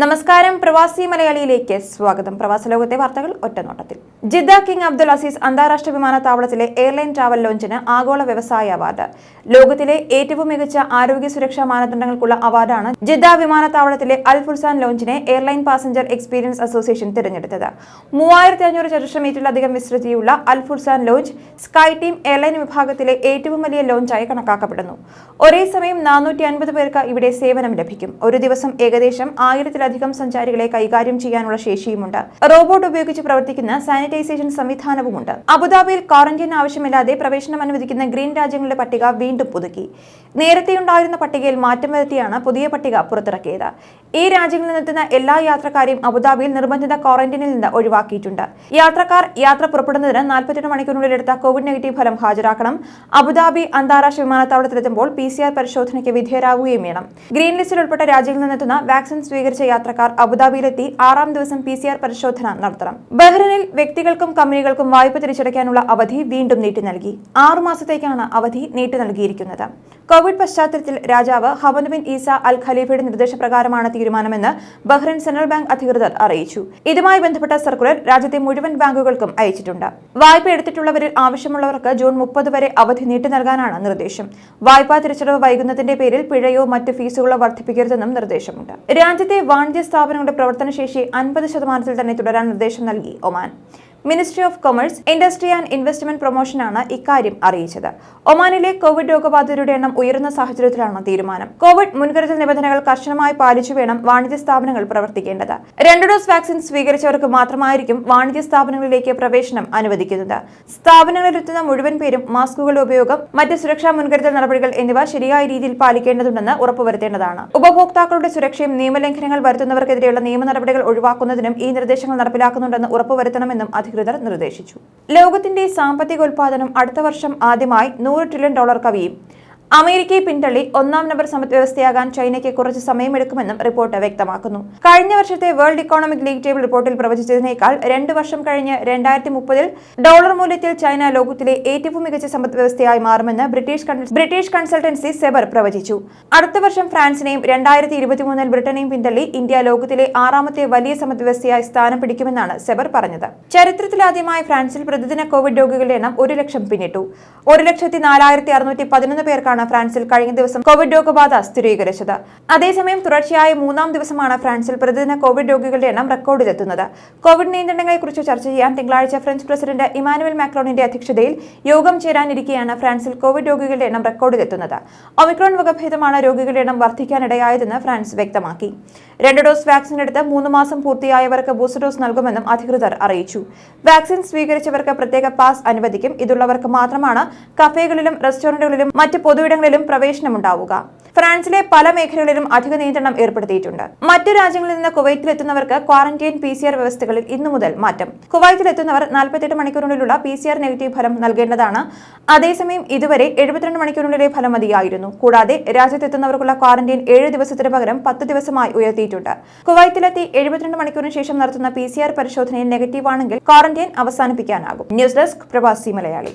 നമസ്കാരം. പ്രവാസി മലയാളിയിലേക്ക് സ്വാഗതം. പ്രവാസ ലോകത്തെ വാർത്തകൾ ഒറ്റനോട്ടത്തിൽ. ജിദ്ദ കിങ് അബ്ദുൽ അസീസ് അന്താരാഷ്ട്ര വിമാനത്താവളത്തിലെ എയർലൈൻ ട്രാവൽ ലോഞ്ചിന് ആഗോള വ്യവസായ അവാർഡ്. ലോകത്തിലെ ഏറ്റവും മികച്ച ആരോഗ്യ സുരക്ഷാ മാനദണ്ഡങ്ങൾക്കുള്ള അവാർഡാണ് ജിദ്ദ വിമാനത്താവളത്തിലെ അൽ ഫുൽസാൻ ലോഞ്ചിനെ എയർലൈൻ പാസഞ്ചർ എക്സ്പീരിയൻസ് അസോസിയേഷൻ തിരഞ്ഞെടുത്തത്. മൂവായിരത്തി അഞ്ഞൂറ് ചതുരശ്ര മീറ്ററിലധികം വിസ്തൃതിയുള്ള Al Fulsan lounge sky team airline വിഭാഗത്തിലെ ഏറ്റവും വലിയ ലോഞ്ചായി കണക്കാക്കപ്പെടുന്നു. ഒരേ സമയം നാനൂറ്റി അൻപത് പേർക്ക് ഇവിടെ സേവനം ലഭിക്കും. ഒരു ദിവസം ഏകദേശം ആയിരത്തിലധികം സഞ്ചാരികളെ കൈകാര്യം ചെയ്യാനുള്ള ശേഷിയുമുണ്ട്. റോബോട്ട് ഉപയോഗിച്ച് പ്രവർത്തിക്കുന്ന സാനിറ്റൈസേഷൻ സംവിധാനവുമുണ്ട്. അബുദാബിയിൽ ക്വാറന്റൈൻ ആവശ്യമില്ലാതെ പ്രവേശനം അനുവദിക്കുന്ന ഗ്രീൻ രാജ്യങ്ങളുടെ പട്ടിക വീണ്ടും പുതുക്കി. നേരത്തെയുണ്ടായിരുന്ന പട്ടികയിൽ മാറ്റം വരുത്തിയാണ് പുതിയ പട്ടിക പുറത്തിറക്കിയത്. ഈ രാജ്യങ്ങളിൽ നിന്നെത്തുന്ന എല്ലാ യാത്രക്കാരെയും അബുദാബിയിൽ നിർബന്ധിത ക്വാറന്റൈനിൽ നിന്ന് ഒഴിവാക്കിയിട്ടുണ്ട്. യാത്രക്കാർ യാത്ര പുറപ്പെടുന്നതിന് നാൽപ്പത്തെട്ട് മണിക്കൂറിനുള്ളിൽ എടുത്ത കോവിഡ് നെഗറ്റീവ് ഫലം ഹാജരാക്കണം. അബുദാബി അന്താരാഷ്ട്ര വിമാനത്താവളത്തിലെത്തുമ്പോൾ പി സി ആർ പരിശോധനയ്ക്ക് വിധേയരാകുകയും വേണം. ഗ്രീൻ ലിസ്റ്റിൽ ഉൾപ്പെട്ട രാജ്യങ്ങളിൽ നിന്നെത്തുന്ന വാക്സിൻ സ്വീകരിച്ച യാത്രക്കാർ അബുദാബിയിലെത്തി ആറാം ദിവസം പി പരിശോധന നടത്തണം. ബഹ്റിനിൽ വ്യക്തികൾക്കും കമ്പനികൾക്കും വായ്പ തിരിച്ചടയ്ക്കാനുള്ള അവധി വീണ്ടും നീട്ടി നൽകി. ആറുമാസത്തേക്കാണ് അവധി നീട്ടി നൽകിയിരിക്കുന്നത്. കോവിഡ് പശ്ചാത്തലത്തിൽ രാജാവ് ഹമദ് ബിൻ ഈസ അൽ ഖലീഫയുടെ നിർദ്ദേശപ്രകാരമാണ് തീരുമാനമെന്ന് ബഹ്റൈൻ സെൻട്രൽ ബാങ്ക് അധികൃതർ അറിയിച്ചു. ഇതുമായി ബന്ധപ്പെട്ട സർക്കുലർ രാജ്യത്തെ മുഴുവൻ ബാങ്കുകൾക്കും അയച്ചിട്ടുണ്ട്. വായ്പ എടുത്തിട്ടുള്ളവരിൽ ആവശ്യമുള്ളവർക്ക് ജൂൺ മുപ്പത് വരെ അവധി നീട്ടി നൽകാനാണ് നിർദ്ദേശം. വായ്പാ തിരിച്ചടവ് വൈകുന്നതിന്റെ പേരിൽ പിഴയോ മറ്റ് ഫീസുകളോ വർദ്ധിപ്പിക്കരുതെന്നും നിർദ്ദേശമുണ്ട്. രാജ്യത്തെ വാണിജ്യ സ്ഥാപനങ്ങളുടെ പ്രവർത്തനശേഷി അൻപത് ശതമാനത്തിൽ തന്നെ തുടരാൻ നിർദ്ദേശം നൽകി Oman. Ministry of commerce industry and investment പ്രൊമോഷനാണ് ഇക്കാര്യം അറിയിച്ചത്. ഒമാനിലെ കോവിഡ് രോഗബാധിതരുടെ എണ്ണം ഉയരുന്ന സാഹചര്യത്തിലാണ് തീരുമാനം. കോവിഡ് മുൻകരുതൽ നിബന്ധനകൾ കർശനമായി പാലിച്ചു വേണം വാണിജ്യ സ്ഥാപനങ്ങൾ പ്രവർത്തിക്കേണ്ടത്. രണ്ട് ഡോസ് വാക്സിൻ സ്വീകരിച്ചവർക്ക് മാത്രമായിരിക്കും വാണിജ്യ സ്ഥാപനങ്ങളിലേക്ക് പ്രവേശനം അനുവദിക്കുന്നത്. സ്ഥാപനങ്ങളിലെത്തുന്ന മുഴുവൻ പേരും മാസ്കുകളുടെ ഉപയോഗം മറ്റ് സുരക്ഷാ മുൻകരുതൽ നടപടികൾ എന്നിവ ശരിയായ രീതിയിൽ പാലിക്കേണ്ടതുണ്ടെന്ന് ഉറപ്പുവരുത്തേണ്ടതാണ്. ഉപഭോക്താക്കളുടെ സുരക്ഷയും നിയമലംഘനങ്ങൾ വരുത്തുന്നവർക്കെതിരെയുള്ള നിയമ നടപടികൾ ഒഴിവാക്കുന്നതിനും ഈ നിർദ്ദേശങ്ങൾ നടപ്പിലാക്കുന്നുണ്ടെന്ന് ഉറപ്പുവരുത്തണമെന്നും അധികൃതർ നിർദ്ദേശിച്ചു. ലോകത്തിന്റെ സാമ്പത്തിക സാമ്പത്തികോൽപാദനം അടുത്ത വർഷം ആദ്യമായി നൂറ് ട്രില്യൺ ഡോളർ കവിയും. അമേരിക്കയെ പിന്തള്ളി ഒന്നാം നമ്പർ സമ്പദ് വ്യവസ്ഥയാകാൻ ചൈനയ്ക്ക് കുറച്ച് സമയമെടുക്കുമെന്നും റിപ്പോർട്ട് വ്യക്തമാക്കുന്നു. കഴിഞ്ഞ വർഷത്തെ വേൾഡ് ഇക്കോണമിക് ലീഗ് ടേബിൾ റിപ്പോർട്ടിൽ പ്രവചിച്ചതിനേക്കാൾ രണ്ട് വർഷം കഴിഞ്ഞ് രണ്ടായിരത്തി മുപ്പതിൽ ഡോളർ മൂല്യത്തിൽ ചൈന ലോകത്തിലെ ഏറ്റവും മികച്ച സമ്പദ് വ്യവസ്ഥയായി മാറുമെന്ന് ബ്രിട്ടീഷ് ബ്രിട്ടീഷ് കൺസൾട്ടൻസി സെബർ പ്രവചിച്ചു. അടുത്ത വർഷം ഫ്രാൻസിനെയും രണ്ടായിരത്തി ഇരുപത്തിമൂന്നിൽ ബ്രിട്ടനെയും പിന്തള്ളി ഇന്ത്യ ലോകത്തിലെ ആറാമത്തെ വലിയ സമ്പദ് വ്യവസ്ഥയായി സ്ഥാനം പിടിക്കുമെന്നാണ് സെബർ പറഞ്ഞത്. ചരിത്രത്തിലാദ്യമായി ഫ്രാൻസിൽ പ്രതിദിന കോവിഡ് രോഗികളുടെ എണ്ണം ഒരു ലക്ഷം പിന്നിട്ടു. ഒരു ലക്ഷത്തി നാലായിരത്തി അറുന്നൂറ്റി പതിനൊന്ന് പേർക്കാണ് ഫ്രാൻസിൽ കഴിഞ്ഞ ദിവസം കോവിഡ് രോഗബാധ സ്ഥിരീകരിച്ചത്. അതേസമയം തുടർച്ചയായ മൂന്നാം ദിവസമാണ് ഫ്രാൻസിൽ പ്രതിദിന കോവിഡ് രോഗികളുടെ എണ്ണം റെക്കോർഡിലെത്തുന്നത്. കോവിഡ് നിയന്ത്രണങ്ങളെക്കുറിച്ച് ചർച്ച ചെയ്യാൻ തിങ്കളാഴ്ച ഫ്രഞ്ച് പ്രസിഡന്റ് ഇമാനുവൽ മാക്രോണിന്റെ അധ്യക്ഷതയിൽ യോഗം ചേരാനിരിക്കെയാണ് ഫ്രാൻസിൽ കോവിഡ് രോഗികളുടെ എണ്ണം റെക്കോർഡിലെത്തുന്നത്. ഒമിക്രോൺ വകഭേദമാണ് രോഗികളുടെ എണ്ണം വർദ്ധിക്കാനിടയായതെന്ന് ഫ്രാൻസ് വ്യക്തമാക്കി. രണ്ട് ഡോസ് വാക്സിൻ എടുത്ത് മൂന്ന് മാസം പൂർത്തിയായവർക്ക് ബൂസ്റ്റർ ഡോസ് നൽകുമെന്നും അധികൃതർ അറിയിച്ചു. വാക്സിൻ സ്വീകരിച്ചവർക്ക് പ്രത്യേക പാസ് അനുവദിക്കും. ഇതുള്ളവർക്ക് മാത്രമാണ് കഫേകളിലും റെസ്റ്റോറന്റുകളിലും മറ്റ് പൊതുയിടങ്ങളിലും പ്രവേശനമുണ്ടാവുക. ഫ്രാൻസിലെ പല മേഖലകളിലും അധിക നിയന്ത്രണം ഏർപ്പെടുത്തിയിട്ടുണ്ട്. മറ്റു രാജ്യങ്ങളിൽ നിന്ന് കുവൈറ്റിലെത്തുന്നവർക്ക് ക്വാറന്റൈൻ പി സി ആർ വ്യവസ്ഥകളിൽ ഇന്നു മുതൽ മാറ്റം. കുവൈറ്റിലെത്തുന്നവർ നാൽപ്പത്തെട്ട് മണിക്കൂറിനുള്ളിലുള്ള പി സി ആർ നെഗറ്റീവ് ഫലം നൽകേണ്ടതാണ്. അതേസമയം ഇതുവരെ എഴുപത്തിരണ്ട് മണിക്കൂറിനുള്ളിലെ ഫലം മതിയായിരുന്നു. കൂടാതെ രാജ്യത്തെത്തുന്നവർക്കുള്ള ക്വാറന്റൈൻ ഏഴ് ദിവസത്തിന് പകരം പത്ത് ദിവസമായി ഉയർത്തിയിട്ടുണ്ട്. കുവൈറ്റിലെത്തി എഴുപത്തിരണ്ട് മണിക്കൂറിന് ശേഷം നടത്തുന്ന പി സി ആർ പരിശോധനയിൽ നെഗറ്റീവ് ആണെങ്കിൽ quarantine അവസാനിപ്പിക്കാനാകും. News desk Pravasi Malayali.